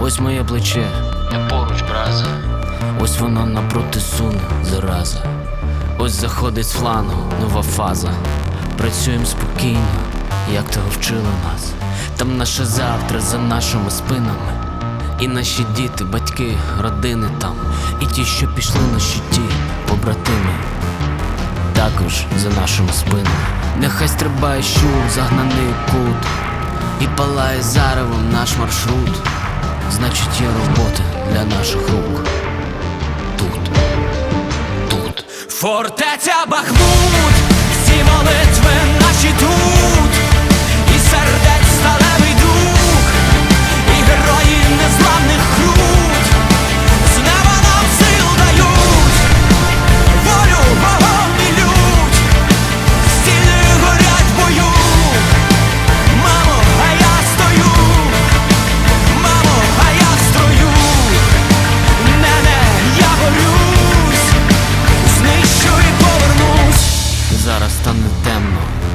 Ось моє плече, Я поруч, браза. ось воно напроти суне, зараза. Ось заходить з флану, нова фаза. Працюємо спокійно, як того вчили нас. Там наше завтра за нашими спинами. І наші діти, батьки, родини там, і ті, що пішли на щиті, побратими, також за нашими спинами. Нехай стрибає щур, загнаний кут, і палає заревом наш маршрут. Значить, є робота для наших рук. Тут, тут. Фортеця Бахмут,